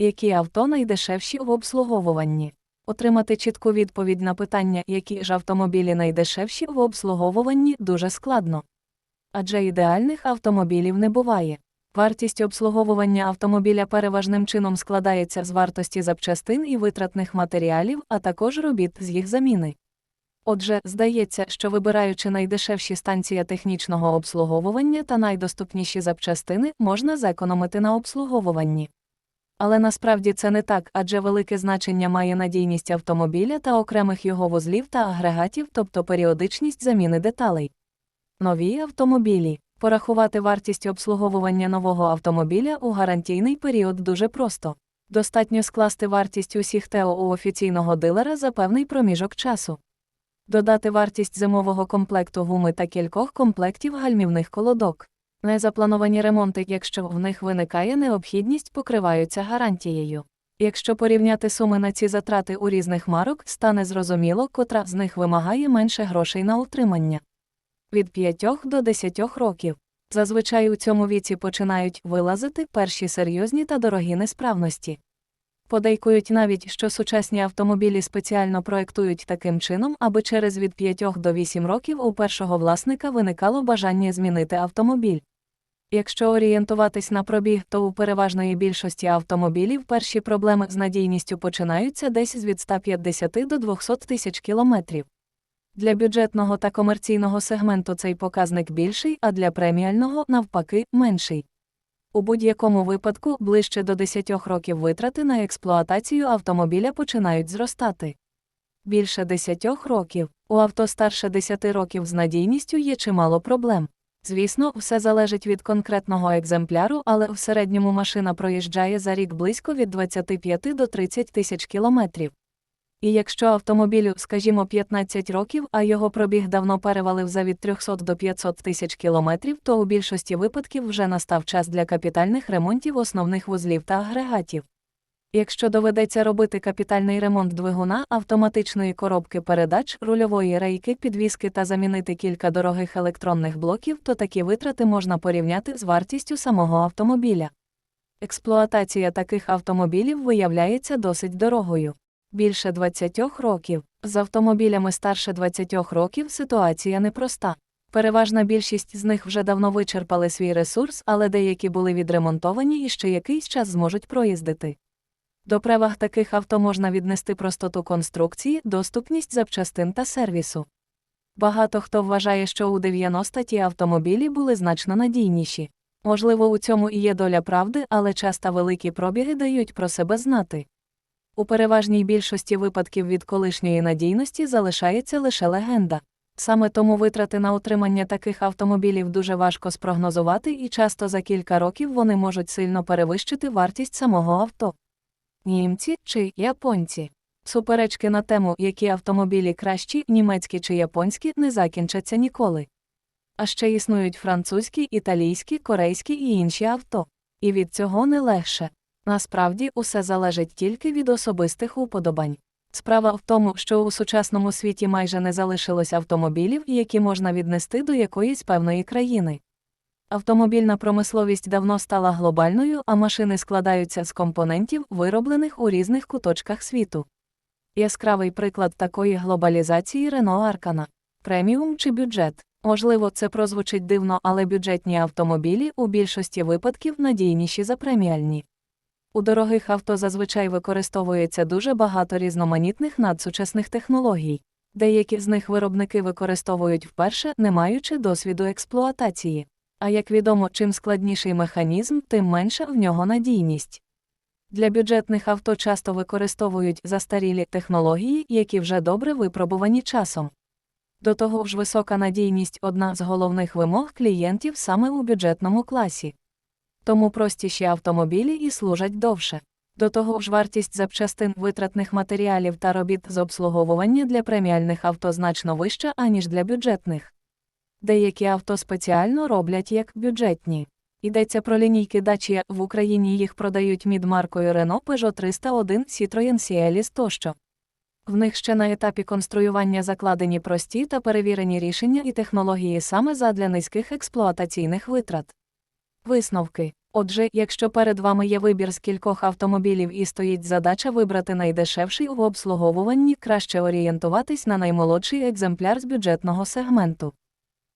Які авто найдешевші в обслуговуванні? Отримати чітку відповідь на питання, які ж автомобілі найдешевші в обслуговуванні, дуже складно. Адже ідеальних автомобілів не буває. Вартість обслуговування автомобіля переважним чином складається з вартості запчастин і витратних матеріалів, а також робіт з їх заміни. Отже, здається, що вибираючи найдешевші станції технічного обслуговування та найдоступніші запчастини, можна зекономити на обслуговуванні. Але насправді це не так, адже велике значення має надійність автомобіля та окремих його вузлів та агрегатів, тобто періодичність заміни деталей. Нові автомобілі. Порахувати вартість обслуговування нового автомобіля у гарантійний період дуже просто. Достатньо скласти вартість усіх ТО у офіційного дилера за певний проміжок часу. Додати вартість зимового комплекту гуми та кількох комплектів гальмівних колодок. Незаплановані ремонти, якщо в них виникає необхідність, покриваються гарантією. Якщо порівняти суми на ці затрати у різних марок, стане зрозуміло, котра з них вимагає менше грошей на утримання. Від 5 до 10 років. Зазвичай у цьому віці починають вилазити перші серйозні та дорогі несправності. Подейкують навіть, що сучасні автомобілі спеціально проектують таким чином, аби через від 5 до 8 років у першого власника виникало бажання змінити автомобіль. Якщо орієнтуватись на пробіг, то у переважної більшості автомобілів перші проблеми з надійністю починаються десь з від 150 до 200 тисяч кілометрів. Для бюджетного та комерційного сегменту цей показник більший, а для преміального, навпаки, менший. У будь-якому випадку ближче до 10 років витрати на експлуатацію автомобіля починають зростати. Більше 10 років у авто старше 10 років з надійністю є чимало проблем. Звісно, все залежить від конкретного екземпляру, але в середньому машина проїжджає за рік близько від 25 до 30 тисяч кілометрів. І якщо автомобілю, скажімо, 15 років, а його пробіг давно перевалив за від 300 до 500 тисяч кілометрів, то у більшості випадків вже настав час для капітальних ремонтів основних вузлів та агрегатів. Якщо доведеться робити капітальний ремонт двигуна, автоматичної коробки передач, рульової рейки, підвіски та замінити кілька дорогих електронних блоків, то такі витрати можна порівняти з вартістю самого автомобіля. Експлуатація таких автомобілів виявляється досить дорогою. Більше 20 років. З автомобілями старше 20 років ситуація непроста. Переважна більшість з них вже давно вичерпали свій ресурс, але деякі були відремонтовані і ще якийсь час зможуть проїздити. До переваг таких авто можна віднести простоту конструкції, доступність запчастин та сервісу. Багато хто вважає, що у 90-ті автомобілі були значно надійніші. Можливо, у цьому і є доля правди, але часто великі пробіги дають про себе знати. У переважній більшості випадків від колишньої надійності залишається лише легенда. Саме тому витрати на утримання таких автомобілів дуже важко спрогнозувати і часто за кілька років вони можуть сильно перевищити вартість самого авто. Німці чи японці. Суперечки на тему, які автомобілі кращі, німецькі чи японські, не закінчаться ніколи. А ще існують французькі, італійські, корейські і інші авто. І від цього не легше. Насправді усе залежить тільки від особистих уподобань. Справа в тому, що у сучасному світі майже не залишилось автомобілів, які можна віднести до якоїсь певної країни. Автомобільна промисловість давно стала глобальною, а машини складаються з компонентів, вироблених у різних куточках світу. Яскравий приклад такої глобалізації Renault Arcana. преміум чи бюджет. Можливо, це прозвучить дивно, але бюджетні автомобілі у більшості випадків надійніші за преміальні. У дорогих авто зазвичай використовується дуже багато різноманітних надсучасних технологій. Деякі з них виробники використовують вперше, не маючи досвіду експлуатації. А як відомо, чим складніший механізм, тим менша в нього надійність. Для бюджетних авто часто використовують застарілі технології, які вже добре випробувані часом. До того ж, висока надійність одна з головних вимог клієнтів саме у бюджетному класі. Тому простіші автомобілі і служать довше. До того ж, вартість запчастин витратних матеріалів та робіт з обслуговування для преміальних авто значно вища, аніж для бюджетних. Деякі авто спеціально роблять як бюджетні. Йдеться про лінійки Dacia, в Україні їх продають мід маркою Renault Peugeot 301, Citroën Cialis тощо. В них ще на етапі конструювання закладені прості та перевірені рішення і технології саме задля низьких експлуатаційних витрат. Висновки Отже, якщо перед вами є вибір з кількох автомобілів і стоїть задача вибрати найдешевший у обслуговуванні, краще орієнтуватись на наймолодший екземпляр з бюджетного сегменту.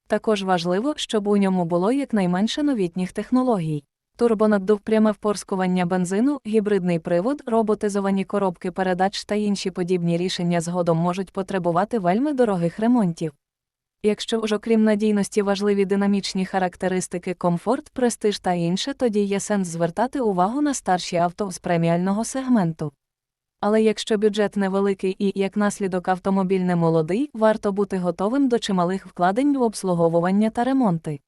Також важливо, щоб у ньому було якнайменше новітніх технологій. Турбонаддув пряме впорскування бензину, гібридний привод, роботизовані коробки передач та інші подібні рішення згодом можуть потребувати вельми дорогих ремонтів. Якщо ж окрім надійності важливі динамічні характеристики, комфорт, престиж та інше, тоді є сенс звертати увагу на старші авто з преміального сегменту. Але якщо бюджет невеликий і, як наслідок, автомобіль не молодий, варто бути готовим до чималих вкладень в обслуговування та ремонти.